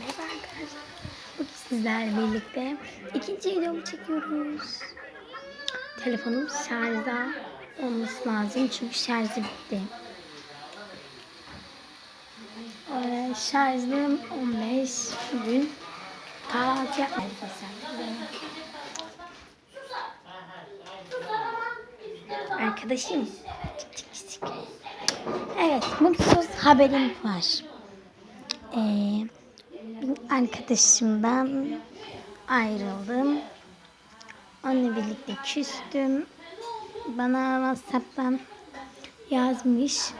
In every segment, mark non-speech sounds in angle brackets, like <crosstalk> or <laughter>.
Merhaba arkadaşlar. Bugün sizlerle birlikte ikinci videomu çekiyoruz. Telefonum şarjda olması lazım çünkü şarjı bitti. Ee, şarjım 15 bugün kahvaltı yapmayı Arkadaşım. Evet, mutsuz haberim var. Ee, bir arkadaşımdan ayrıldım. Onunla birlikte küstüm. Bana WhatsApp'tan yazmış.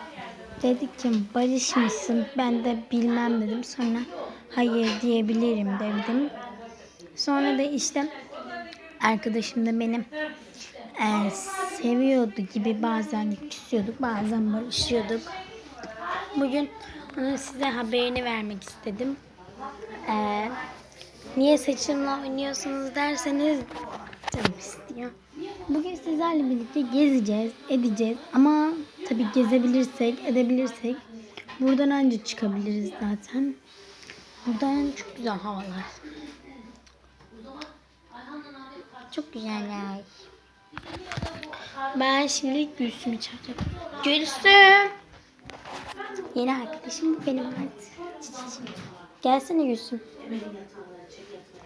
Dedi ki barış mısın? Ben de bilmem dedim. Sonra hayır diyebilirim dedim. Sonra da işte arkadaşım da benim e, seviyordu gibi bazen küsüyorduk bazen barışıyorduk. Bugün onun size haberini vermek istedim. Ee, niye saçımla oynuyorsunuz derseniz canım istiyor. Bugün sizlerle birlikte gezeceğiz, edeceğiz ama tabii gezebilirsek, edebilirsek buradan önce çıkabiliriz zaten. Buradan çok güzel havalar. Çok güzeller. Ben şimdi Gülsüm'ü çağıracağım. Gülsüm! Yeni arkadaşım benim artık. Gelsene Gülsüm.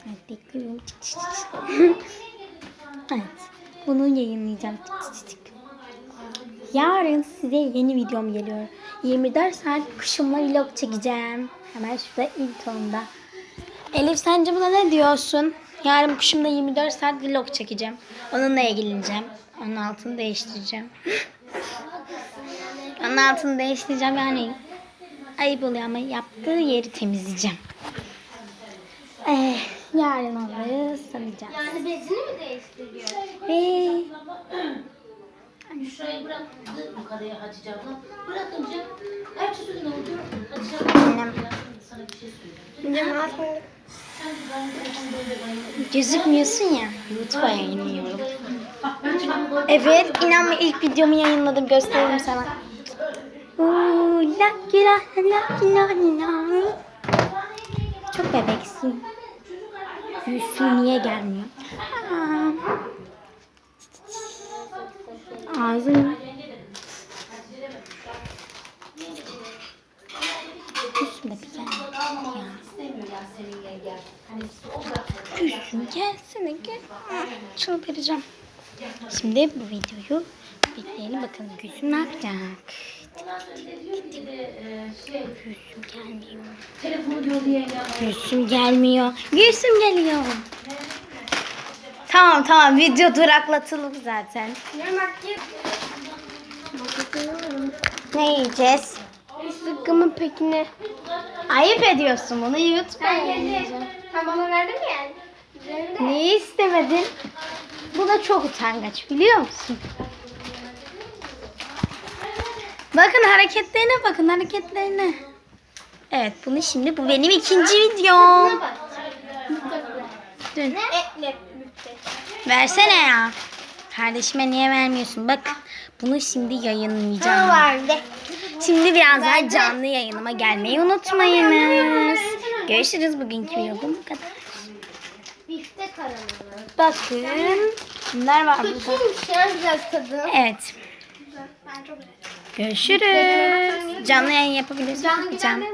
Evet bekliyorum. <laughs> Evet. Bunu yayınlayacağım. Yarın size yeni videom geliyor. 24 saat kuşumla vlog çekeceğim. Hemen şurada ilk onda. Elif sence buna ne diyorsun? Yarın kuşumla 24 saat vlog çekeceğim. Onunla ilgileneceğim. Onun altını değiştireceğim. <laughs> Onun altını değiştireceğim yani ayıp oluyor ama yaptığı yeri temizleyeceğim. Ee, yarın onları sanacağım. Yani bezini mi değiştiriyor? Ve Şurayı bıraktı yukarıya Hatice abla. Bırakınca ertesi gün oldu. Hatice abla Annem. sana bir şey söyleyeceğim. gözükmüyorsun ya YouTube'a yayınlıyorum. Evet inanma ilk videomu yayınladım gösteririm sana. La la la la la. Çok bebeksin. Gülsün niye gelmiyor? Gülsün de bir ya. Gülsün gelsene gel. Çıldıracağım. Şimdi bu videoyu bekleyelim bakalım Gülsüm ne yapacak. Gülsüm gelmiyor. Telefonu. Gülsüm gelmiyor. Gülsüm geliyor. Tamam tamam video duraklatıldı zaten. Ne yiyeceğiz? Sıkkımın pekini. Ayıp ediyorsun bunu YouTube'a yayınlayacağım. Sen bana verdin mi yani? Neyi istemedin? Bu da çok utangaç biliyor musun? Bakın hareketlerine bakın hareketlerine. Evet bunu şimdi bu benim ikinci videom. Dün. Versene ya. Kardeşime niye vermiyorsun? Bak bunu şimdi yayınlayacağım. Şimdi biraz daha canlı yayınıma gelmeyi unutmayınız. Görüşürüz bugünkü vlogum bu kadar. Bakın kimler var burada. Evet. Ben çok. Görüşürüz. Canlı yayın yapabiliriz. Canlı mi?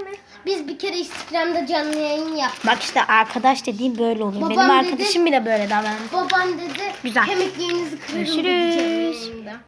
Biz bir kere Instagram'da canlı yayın yaptık. Bak işte arkadaş dediğim böyle oluyor. Babam Benim dedi- arkadaşım bile böyle davranıyor. Babam dedi Güzel. kemiklerinizi kırarım dedi Görüşürüz. canlı.